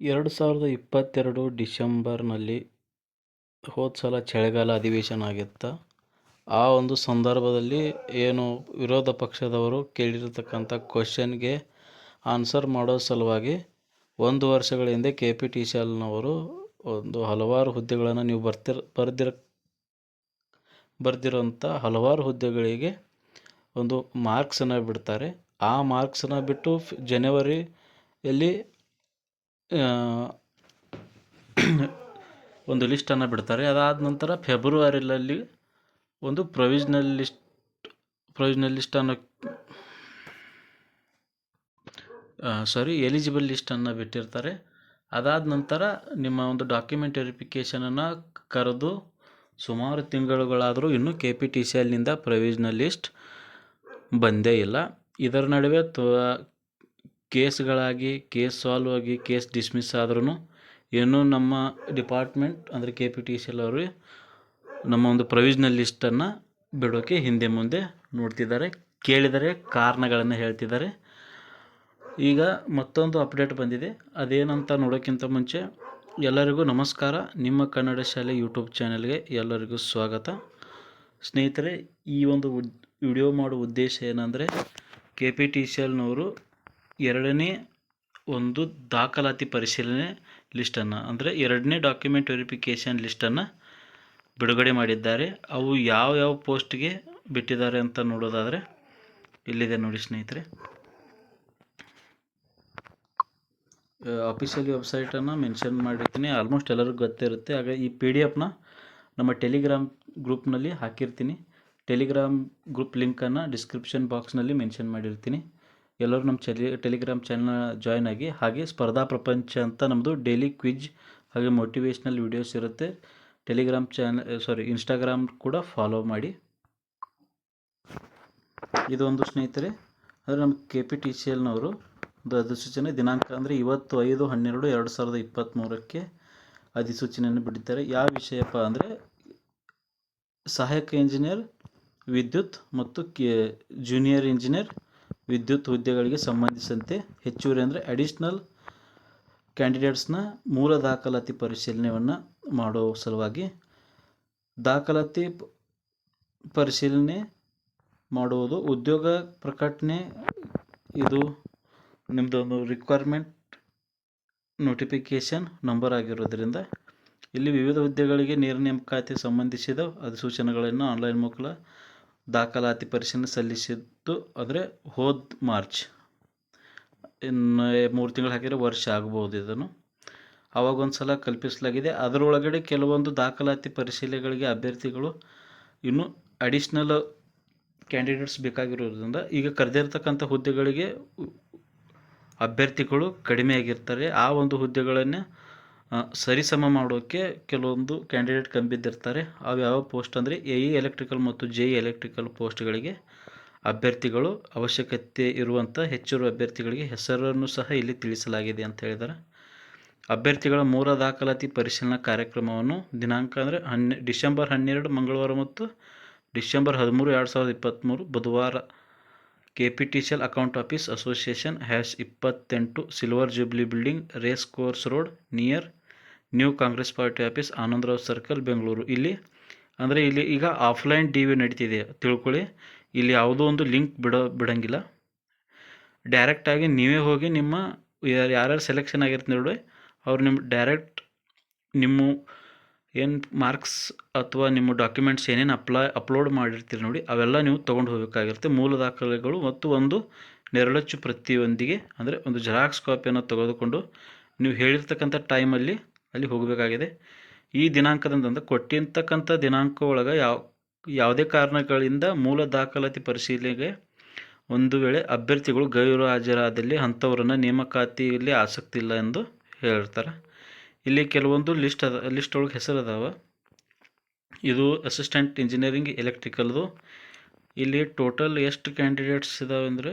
ಎರಡು ಸಾವಿರದ ಇಪ್ಪತ್ತೆರಡು ಡಿಸೆಂಬರ್ನಲ್ಲಿ ಹೋದ ಸಲ ಚಳಿಗಾಲ ಅಧಿವೇಶನ ಆಗಿತ್ತು. ಆ ಒಂದು ಸಂದರ್ಭದಲ್ಲಿ ಏನು ವಿರೋಧ ಪಕ್ಷದವರು ಕೇಳಿರತಕ್ಕಂಥ ಕ್ವಶನ್ಗೆ ಆನ್ಸರ್ ಮಾಡೋ ಸಲುವಾಗಿ ಒಂದು ವರ್ಷಗಳ ಹಿಂದೆ ಕೆ ಪಿ ಟಿ ಸಿ ಎಲ್ನವರು ಒಂದು ಹಲವಾರು ಹುದ್ದೆಗಳನ್ನು ನೀವು ಬರ್ತಿರ, ಬರ್ದಿರ, ಬರೆದಿರೋಂಥ ಹಲವಾರು ಹುದ್ದೆಗಳಿಗೆ ಒಂದು ಮಾರ್ಕ್ಸನ್ನು ಬಿಡ್ತಾರೆ. ಆ ಮಾರ್ಕ್ಸನ್ನು ಬಿಟ್ಟು ಜನವರಿಯಲ್ಲಿ ಒಂದು ಲಿಸ್ಟನ್ನು ಬಿಡ್ತಾರೆ. ಅದಾದ ನಂತರ ಫೆಬ್ರವರಿಯಲ್ಲಿ ಒಂದು ಪ್ರೊವಿಜ್ನಲ್ ಲಿಸ್ಟ್ ಪ್ರೊವಿಜ್ನಲ್ ಲಿಸ್ಟನ್ನು ಸಾರಿ ಎಲಿಜಿಬಲ್ ಲಿಸ್ಟನ್ನು ಬಿಟ್ಟಿರ್ತಾರೆ. ಅದಾದ ನಂತರ ನಿಮ್ಮ ಒಂದು ಡಾಕ್ಯುಮೆಂಟ್ ವೆರಿಫಿಕೇಷನನ್ನು ಕರೆದು ಸುಮಾರು ತಿಂಗಳುಗಳಾದರೂ ಇನ್ನೂ ಕೆ ಪಿ ಟಿ ಸಿ ಎಲ್ನಿಂದ ಪ್ರೊವಿಜ್ನಲ್ ಲಿಸ್ಟ್ ಬಂದೇ ಇಲ್ಲ. ಇದರ ನಡುವೆ ತೋ ಕೇಸ್ಗಳಾಗಿ, ಕೇಸ್ ಸಾಲ್ವ್ ಆಗಿ, ಕೇಸ್ ಡಿಸ್ಮಿಸ್ ಆದ್ರೂ ಇನ್ನೂ ನಮ್ಮ ಡಿಪಾರ್ಟ್ಮೆಂಟ್ ಅಂದರೆ ಕೆ ಪಿ ಟಿ ಸಿ ಅವರು ನಮ್ಮ ಒಂದು ಪ್ರೊವಿಜ್ನಲ್ ಲಿಸ್ಟನ್ನು ಬಿಡೋಕ್ಕೆ ಹಿಂದೆ ಮುಂದೆ ನೋಡ್ತಿದ್ದಾರೆ, ಕೇಳಿದರೆ ಕಾರಣಗಳನ್ನು ಹೇಳ್ತಿದ್ದಾರೆ. ಈಗ ಮತ್ತೊಂದು ಅಪ್ಡೇಟ್ ಬಂದಿದೆ, ಅದೇನಂತ ನೋಡೋಕ್ಕಿಂತ ಮುಂಚೆ ಎಲ್ಲರಿಗೂ ನಮಸ್ಕಾರ. ನಿಮ್ಮ ಕನ್ನಡ ಶಾಲೆ ಯೂಟ್ಯೂಬ್ ಚಾನೆಲ್ಗೆ ಎಲ್ಲರಿಗೂ ಸ್ವಾಗತ. ಸ್ನೇಹಿತರೆ, ಈ ಒಂದು ವಿಡಿಯೋ ಮಾಡೋ ಉದ್ದೇಶ ಏನಂದರೆ ಕೆ ಪಿ ಟಿ ಸಿ ಎಲ್ನವರು ಎರಡನೇ ಒಂದು ದಾಖಲಾತಿ ಪರಿಶೀಲನೆ ಲಿಸ್ಟನ್ನು, ಅಂದರೆ ಎರಡನೇ ಡಾಕ್ಯುಮೆಂಟ್ ವೆರಿಫಿಕೇಷನ್ ಲಿಸ್ಟನ್ನು ಬಿಡುಗಡೆ ಮಾಡಿದ್ದಾರೆ. ಅವು ಯಾವ ಯಾವ ಪೋಸ್ಟ್ಗೆ ಬಿಟ್ಟಿದ್ದಾರೆ ಅಂತ ನೋಡೋದಾದರೆ ಇಲ್ಲಿದೆ ನೋಡಿ ಸ್ನೇಹಿತರೆ. ಅಫಿಷಿಯಲ್ ವೆಬ್ಸೈಟನ್ನು ಮೆನ್ಷನ್ ಮಾಡಿರ್ತೀನಿ. ಆಲ್ಮೋಸ್ಟ್ ಎಲ್ಲರಿಗೂ ಗೊತ್ತಿರುತ್ತೆ. ಆಗ ಈ ಪಿ ಡಿ ಎಫ್ನ ನಮ್ಮ ಟೆಲಿಗ್ರಾಮ್ ಗ್ರೂಪ್ನಲ್ಲಿ ಹಾಕಿರ್ತೀನಿ. ಟೆಲಿಗ್ರಾಮ್ ಗ್ರೂಪ್ ಲಿಂಕನ್ನು ಡಿಸ್ಕ್ರಿಪ್ಷನ್ ಬಾಕ್ಸ್ನಲ್ಲಿ ಮೆನ್ಷನ್ ಮಾಡಿರ್ತೀನಿ. ಎಲ್ಲರೂ ನಮ್ಮ ಚೆಲಿ ಟೆಲಿಗ್ರಾಮ್ ಚಾನಲ್ ಜಾಯ್ನ್ ಆಗಿ, ಹಾಗೆ ಸ್ಪರ್ಧಾ ಪ್ರಪಂಚ ಅಂತ ನಮ್ಮದು ಡೈಲಿ ಕ್ವಿಜ್ ಹಾಗೆ ಮೋಟಿವೇಶ್ನಲ್ ವೀಡಿಯೋಸ್ ಇರುತ್ತೆ. ಟೆಲಿಗ್ರಾಮ್ ಚಾನಲ್ ಸಾರಿ ಇನ್ಸ್ಟಾಗ್ರಾಮ್ ಕೂಡ ಫಾಲೋ ಮಾಡಿ. ಇದೊಂದು ಸ್ನೇಹಿತರೆ ಅಂದರೆ ನಮ್ಮ ಕೆ ಪಿ ಟಿ ಸಿ ಎಲ್ನವರು ಒಂದು ಅಧಿಸೂಚನೆ ದಿನಾಂಕ ಅಂದರೆ ಇವತ್ತು ಐದು, ಹನ್ನೆರಡು, ಎರಡು ಸಾವಿರದ ಇಪ್ಪತ್ತ್ಮೂರಕ್ಕೆ ಅಧಿಸೂಚನೆಯನ್ನು ಬಿಟ್ಟಿದ್ದಾರೆ. ಯಾವ ವಿಷಯಪ್ಪ ಅಂದರೆ, ಸಹಾಯಕ ಇಂಜಿನಿಯರ್ ವಿದ್ಯುತ್ ಮತ್ತು ಕೆ ಜೂನಿಯರ್ ಇಂಜಿನಿಯರ್ ವಿದ್ಯುತ್ ಹುದ್ದೆಗಳಿಗೆ ಸಂಬಂಧಿಸಿದಂತೆ ಹೆಚ್ಚುವರಿ ಅಂದರೆ ಅಡಿಷ್ನಲ್ ಕ್ಯಾಂಡಿಡೇಟ್ಸ್ನ ಮೂಲ ದಾಖಲಾತಿ ಪರಿಶೀಲನೆಯನ್ನು ಮಾಡೋ ಸಲುವಾಗಿ ದಾಖಲಾತಿ ಪರಿಶೀಲನೆ ಮಾಡುವುದು ಉದ್ಯೋಗ ಪ್ರಕಟಣೆ. ಇದು ನಿಮ್ಮದೊಂದು ರಿಕ್ವೈರ್ಮೆಂಟ್ ನೋಟಿಫಿಕೇಷನ್ ನಂಬರ್ ಆಗಿರೋದ್ರಿಂದ ಇಲ್ಲಿ ವಿವಿಧ ಹುದ್ದೆಗಳಿಗೆ ನೇರ ನೇಮಕಾತಿ ಸಂಬಂಧಿಸಿದ ಅಧಿಸೂಚನೆಗಳನ್ನು ಆನ್ಲೈನ್ ಮೂಲಕ ದಾಖಲಾತಿ ಪರಿಶೀಲನೆ ಸಲ್ಲಿಸಿದ್ದು ಅಂದರೆ ಹೋದ ಮಾರ್ಚ್. ಇನ್ನು ಮೂರು ತಿಂಗಳು ಹಾಕಿದರೆ ವರ್ಷ ಆಗ್ಬೋದು ಇದನ್ನು. ಆವಾಗ ಒಂದು ಸಲ ಕಲ್ಪಿಸಲಾಗಿದೆ. ಅದರೊಳಗಡೆ ಕೆಲವೊಂದು ದಾಖಲಾತಿ ಪರಿಶೀಲನೆಗಳಿಗೆ ಅಭ್ಯರ್ಥಿಗಳು ಇನ್ನು ಅಡಿಷ್ನಲ್ ಕ್ಯಾಂಡಿಡೇಟ್ಸ್ ಬೇಕಾಗಿರೋದ್ರಿಂದ ಈಗ ಕರೆದಿರ್ತಕ್ಕಂಥ ಹುದ್ದೆಗಳಿಗೆ ಅಭ್ಯರ್ಥಿಗಳು ಕಡಿಮೆ ಆಗಿರ್ತಾರೆ. ಆ ಒಂದು ಹುದ್ದೆಗಳನ್ನು ಸರಿಸಮ ಮಾಡೋಕ್ಕೆ ಕೆಲವೊಂದು ಕ್ಯಾಂಡಿಡೇಟ್ ಕಂಬಿದ್ದಿರ್ತಾರೆ. ಬಿದ್ದಿರ್ತಾರೆ ಅವು ಯಾವ ಪೋಸ್ಟ್ ಅಂದರೆ ಎ ಇ ಎಲೆಕ್ಟ್ರಿಕಲ್ ಮತ್ತು ಜೆ ಇ ಎಲೆಕ್ಟ್ರಿಕಲ್ ಪೋಸ್ಟ್ಗಳಿಗೆ ಅಭ್ಯರ್ಥಿಗಳು ಅವಶ್ಯಕತೆ ಇರುವಂಥ ಹೆಚ್ಚಿರುವ ಅಭ್ಯರ್ಥಿಗಳಿಗೆ ಹೆಸರನ್ನು ಸಹ ಇಲ್ಲಿ ತಿಳಿಸಲಾಗಿದೆ ಅಂತ ಹೇಳಿದ್ದಾರೆ. ಅಭ್ಯರ್ಥಿಗಳ ಮೂಲ ದಾಖಲಾತಿ ಪರಿಶೀಲನಾ ಕಾರ್ಯಕ್ರಮವನ್ನು ದಿನಾಂಕ ಅಂದರೆ ಹನ್ನೆ, ಡಿಸೆಂಬರ್ ಹನ್ನೆರಡು, ಮಂಗಳವಾರ ಮತ್ತು ಡಿಸೆಂಬರ್ ಹದಿಮೂರು, ಎರಡು ಸಾವಿರದ ಇಪ್ಪತ್ತ್ಮೂರು ಬುಧವಾರ K P T C L account office association hash ಇಪ್ಪತ್ತೆಂಟು, silver jubilee building, race course road, near new Congress party office Anandrao circle Bengaluru ಇಲ್ಲಿ, ಅಂದರೆ ಇಲ್ಲಿ ಈಗ ಆಫ್ಲೈನ್ ಟಿ ವಿ ನಡೀತಿದೆ. ತಿಳ್ಕೊಳ್ಳಿ. ಇಲ್ಲಿ ಯಾವುದೋ ಒಂದು ಲಿಂಕ್ ಬಿಡೋ, ಬಿಡೋಂಗಿಲ್ಲ. ಡೈರೆಕ್ಟಾಗಿ ನೀವೇ ಹೋಗಿ ನಿಮ್ಮ ಯಾರ್ಯಾರು ಸೆಲೆಕ್ಷನ್ ಆಗಿರ್ತೀನಿ ನೋಡಿ. ಅವ್ರು ನಿಮ್ಮ ಡೈರೆಕ್ಟ್ ನಿಮ್ಮ ಏನು ಮಾರ್ಕ್ಸ್ ಅಥವಾ ನಿಮ್ಮ ಡಾಕ್ಯುಮೆಂಟ್ಸ್ ಏನೇನು ಅಪ್ಲೈ ಅಪ್ಲೋಡ್ ಮಾಡಿರ್ತೀರಿ ನೋಡಿ, ಅವೆಲ್ಲ ನೀವು ತೊಗೊಂಡು ಹೋಗಬೇಕಾಗಿರುತ್ತೆ. ಮೂಲ ದಾಖಲೆಗಳು ಮತ್ತು ಒಂದು ನೆರಳಚ್ಚು ಪ್ರತಿಯೊಂದಿಗೆ, ಅಂದರೆ ಒಂದು ಜೆರಾಕ್ಸ್ ಕಾಪಿಯನ್ನು ತೆಗೆದುಕೊಂಡು ನೀವು ಹೇಳಿರ್ತಕ್ಕಂಥ ಟೈಮಲ್ಲಿ ಅಲ್ಲಿ ಹೋಗಬೇಕಾಗಿದೆ. ಈ ದಿನಾಂಕದಿಂದ ಕೊಟ್ಟಿರ್ತಕ್ಕಂಥ ದಿನಾಂಕ ಒಳಗೆ ಯಾವ, ಯಾವುದೇ ಕಾರಣಗಳಿಂದ ಮೂಲ ದಾಖಲಾತಿ ಪರಿಶೀಲನೆಗೆ ಒಂದು ವೇಳೆ ಅಭ್ಯರ್ಥಿಗಳು ಗೈರು ಹಾಜರಾದಲ್ಲಿ ಅಂಥವ್ರನ್ನ ನೇಮಕಾತಿಯಲ್ಲಿ ಆಸಕ್ತಿ ಇಲ್ಲ ಎಂದು ಹೇಳ್ತಾರೆ. ಇಲ್ಲಿ ಕೆಲವೊಂದು ಲಿಸ್ಟ್ ಅದ, ಲಿಸ್ಟ್ ಒಳಗೆ ಹೆಸರು ಅದಾವೆ. ಇದು ಅಸಿಸ್ಟೆಂಟ್ ಇಂಜಿನಿಯರಿಂಗ್ ಎಲೆಕ್ಟ್ರಿಕಲ್ದು. ಇಲ್ಲಿ ಟೋಟಲ್ ಎಷ್ಟು ಕ್ಯಾಂಡಿಡೇಟ್ಸ್ ಇದಾವೆ ಅಂದರೆ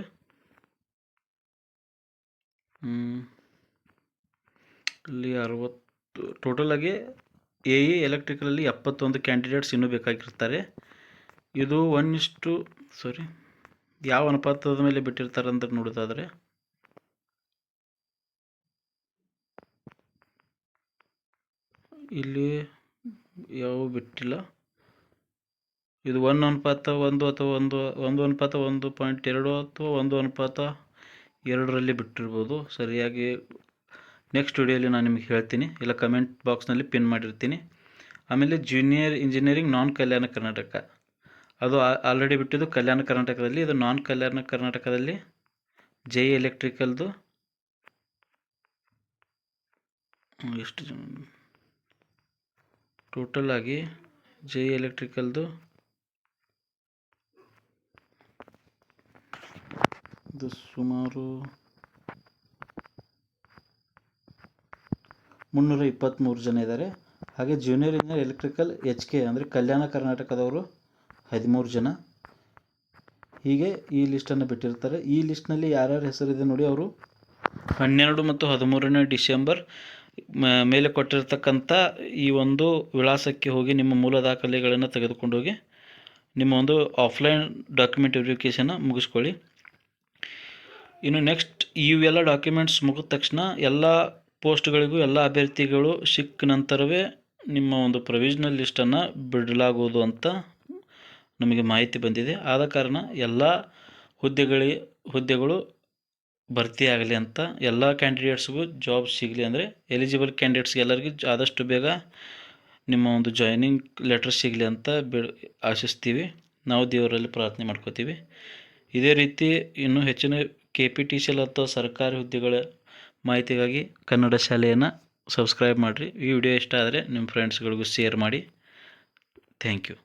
ಇಲ್ಲಿ ಅರವತ್ತು ಟೋಟಲಾಗಿ ಎ ಇ ಎಲೆಕ್ಟ್ರಿಕಲಲ್ಲಿ ಎಪ್ಪತ್ತೊಂದು ಕ್ಯಾಂಡಿಡೇಟ್ಸ್ ಇನ್ನೂ ಬೇಕಾಗಿರ್ತಾರೆ ಇದು ಒನ್ ಇಷ್ಟು ಸಾರಿ ಯಾವ ಅನುಪಾತದ ಮೇಲೆ ಬಿಟ್ಟಿರ್ತಾರೆ ಅಂತ ನೋಡೋದಾದರೆ. ಇಲ್ಲಿ ಯಾವ ಬಿಟ್ಟಿಲ್ಲ. ಇದು ಒನ್ ಅನುಪಾತ, ಒಂದು ಅಥವಾ ಒಂದು ಒಂದು ಅನುಪಾತ ಒಂದು ಪಾಯಿಂಟ್ ಎರಡು ಅಥವಾ ಒಂದು ಅನುಪಾತ ಎರಡರಲ್ಲಿ ಬಿಟ್ಟಿರ್ಬೋದು. ಸರಿಯಾಗಿ ನೆಕ್ಸ್ಟ್ ವಿಡಿಯೋಲಿ ನಾನು ನಿಮಗೆ ಹೇಳ್ತೀನಿ. ಇಲ್ಲ ಕಮೆಂಟ್ ಬಾಕ್ಸ್ನಲ್ಲಿ ಪಿನ್ ಮಾಡಿರ್ತೀನಿ. ಆಮೇಲೆ junior engineering non Kalyana Karnataka ಅದು ಆಲ್ರೆಡಿ ಬಿಟ್ಟಿದ್ದು ಕಲ್ಯಾಣ ಕರ್ನಾಟಕದಲ್ಲಿ ಇದು ನಾನ್ ಕಲ್ಯಾಣ ಕರ್ನಾಟಕದಲ್ಲಿ ಜೆ ಎಲೆಕ್ಟ್ರಿಕಲ್ದು ಎಷ್ಟು ಜನ? ಟೋಟಲ್ ಆಗಿ ಜೆ ಎಲೆಕ್ಟ್ರಿಕಲ್ದು ಇದು ಸುಮಾರು ಮುನ್ನೂರ ಇಪ್ಪತ್ತ್ಮೂರು ಜನ ಇದ್ದಾರೆ. ಹಾಗೆ junior engineer electrical H K ಅಂದರೆ ಕಲ್ಯಾಣ ಕರ್ನಾಟಕದವರು ಹದಿಮೂರು ಜನ. ಹೀಗೆ ಈ ಲಿಸ್ಟನ್ನು ಬಿಟ್ಟಿರ್ತಾರೆ. ಈ ಲಿಸ್ಟ್ನಲ್ಲಿ ಯಾರ್ಯಾರ ಹೆಸರಿದೆ ನೋಡಿ ಅವರು. ಹನ್ನೆರಡು ಮತ್ತು ಹದಿಮೂರನೇ ಡಿಸೆಂಬರ್ ಮೇಲೆ ಕೊಟ್ಟಿರ್ತಕ್ಕಂಥ ಈ ಒಂದು ವಿಳಾಸಕ್ಕೆ ಹೋಗಿ ನಿಮ್ಮ ಮೂಲ ದಾಖಲೆಗಳನ್ನು ತೆಗೆದುಕೊಂಡು ಹೋಗಿ ನಿಮ್ಮ ಒಂದು ಆಫ್ಲೈನ್ ಡಾಕ್ಯುಮೆಂಟ್ ವೆರಿಫಿಕೇಷನ್ನ ಮುಗಿಸ್ಕೊಳ್ಳಿ. ಇನ್ನು ನೆಕ್ಸ್ಟ್ ಇವೆಲ್ಲ ಡಾಕ್ಯುಮೆಂಟ್ಸ್ ಮುಗಿದ ತಕ್ಷಣ ಎಲ್ಲ ಪೋಸ್ಟ್ಗಳಿಗೂ ಎಲ್ಲ ಅಭ್ಯರ್ಥಿಗಳು ಸಿಕ್ಕ ನಂತರವೇ ನಿಮ್ಮ ಒಂದು ಪ್ರೊವಿಷನಲ್ ಲಿಸ್ಟನ್ನು ಬಿಡಲಾಗುವುದು ಅಂತ ನಮಗೆ ಮಾಹಿತಿ ಬಂದಿದೆ. ಆದ ಕಾರಣ ಎಲ್ಲ ಹುದ್ದೆಗಳಿ, ಹುದ್ದೆಗಳು ಭರ್ತಿಯಾಗಲಿ ಅಂತ ಎಲ್ಲ ಕ್ಯಾಂಡಿಡೇಟ್ಸ್ಗೂ ಜಾಬ್ ಸಿಗಲಿ ಅಂದರೆ ಎಲಿಜಿಬಲ್ ಕ್ಯಾಂಡಿಡೇಟ್ಸ್ಗೆ ಎಲ್ಲರಿಗೂ ಆದಷ್ಟು ಬೇಗ ನಿಮ್ಮ ಒಂದು ಜಾಯ್ನಿಂಗ್ ಲೆಟರ್ ಸಿಗಲಿ ಅಂತ ಬಿ, ಆಶಿಸ್ತೀವಿ. ನಾವು ದೇವರಲ್ಲಿ ಪ್ರಾರ್ಥನೆ ಮಾಡ್ಕೋತೀವಿ. ಇದೇ ರೀತಿ ಇನ್ನೂ ಹೆಚ್ಚಿನ K P T C L ಅಥವಾ ಸರ್ಕಾರಿ ಹುದ್ದೆಗಳ ಮಾಹಿತಿಗಾಗಿ ಕನ್ನಡ ಶಾಲೆಯನ್ನು ಸಬ್ಸ್ಕ್ರೈಬ್ ಮಾಡಿರಿ. ಈ ವಿಡಿಯೋ ಇಷ್ಟ ಆದರೆ ನಿಮ್ಮ ಫ್ರೆಂಡ್ಸ್ಗಳಿಗೂ ಶೇರ್ ಮಾಡಿ. Thank you